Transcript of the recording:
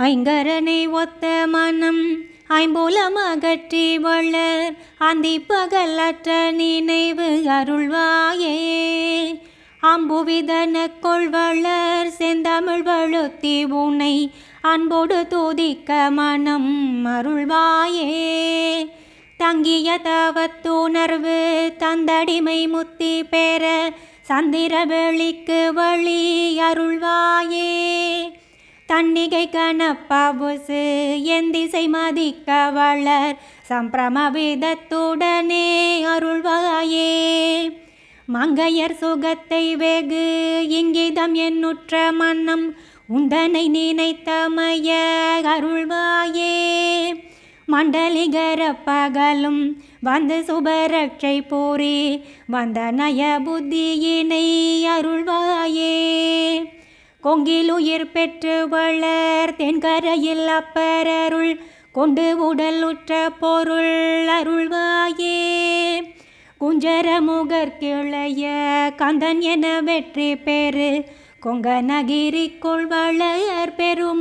ஐங்கரனை ஒத்த மனம் ஐம்புலம் அகற்றி வளர். அந்தி பகலற்ற நினைவு அருள்வாயே. அம்புவிதன கொள்வளர் செந்தமிழ் வழுத்தி உனை அன்போடு தூதிக்க மனம் அருள்வாயே. தங்கிய தவத்துணர்வு தந்தடிமை முத்தி பெற சந்திர வெளிக்கு வழி அருள்வாயே. கண்ணிகை தன்னிகை கணப்பவுசு எந்திசை மதிக்க வளர் சம்பிரமவிதத்துடனே அருள்வாயே. மங்கையர் சுகத்தை வெகு இங்கிதம் என்னுற்ற மன்னம் உந்தனை நினைத்தமைய அருள்வாயே. மண்டலிகர பகலும் வந்து சுபரட்சை போரே வந்த நய புத்தியினை அருள் கொங்கிலுயிர் பெற்று வளர் தென்கரையில் அப்பரருள் கொண்டு உடல் உற்ற பொருள் அருள்வாயே. குஞ்சர முகர் கந்தன் என வெற்றி பெறு கொங்க நகிரிக்குள் வளர் பெருமாளே